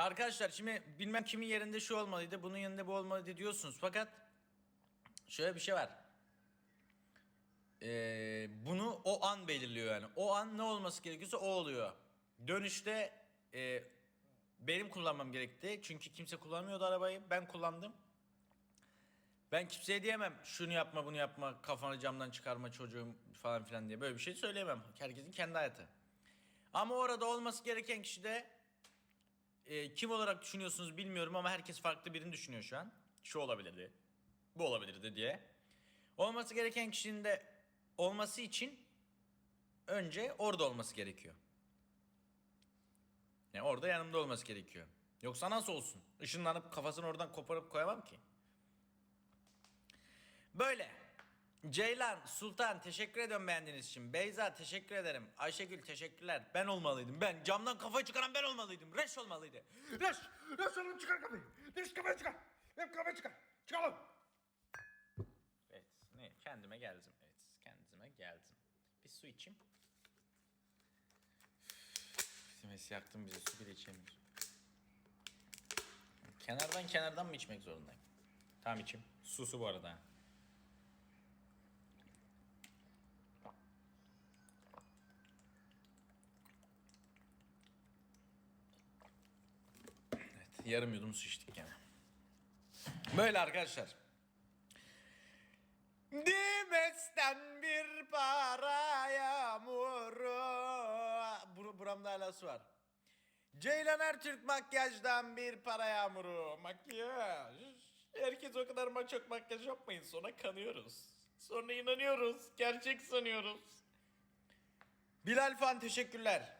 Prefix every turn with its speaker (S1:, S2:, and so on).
S1: Arkadaşlar şimdi bilmem kimin yerinde şu olmalıydı, bunun yerinde bu olmalıydı diyorsunuz. Fakat şöyle bir şey var. Ee, bunu o an belirliyor yani. O an ne olması gerekiyorsa o oluyor. Dönüşte e, benim kullanmam gerekti. Çünkü kimse kullanmıyordu arabayı. Ben kullandım. Ben kimseye diyemem şunu yapma bunu yapma kafanı camdan çıkarma çocuğum falan filan diye böyle bir şey söyleyemem. Herkesin kendi hayatı. Ama orada olması gereken kişi de e, kim olarak düşünüyorsunuz bilmiyorum ama herkes farklı birini düşünüyor şu an. Şu olabilirdi. Bu olabilirdi diye. Olması gereken kişinin de olması için önce orada olması gerekiyor. Yani orada yanımda olması gerekiyor. Yoksa nasıl olsun? Işınlanıp kafasını oradan koparıp koyamam ki. Böyle. Ceylan, Sultan teşekkür ediyorum beğendiğiniz için. Beyza teşekkür ederim. Ayşegül teşekkürler. Ben olmalıydım. Ben camdan kafayı çıkaran ben olmalıydım. Reş olmalıydı.
S2: Reş! Reş oğlum çıkar kafayı. Reş kafayı çıkar. Hep kafayı çıkar. Çıkalım.
S1: Evet. Ne? Kendime geldim. Evet. Kendime geldim. Bir su içeyim. Simesi yaktım bize su bile içemiyoruz. Kenardan kenardan mı içmek zorundayım? Tamam içeyim. Su su bu arada. Evet. Yarım yudum su içtik gene. Böyle arkadaşlar. Dimes'ten bir para yağmuru. Bur buramda hala su var. Ceylan Ertürk makyajdan bir para yağmuru. Makyaj. Herkes o kadar çok makyaj yapmayın sonra kanıyoruz. Sonra inanıyoruz. Gerçek sanıyoruz. Bilal Fan teşekkürler.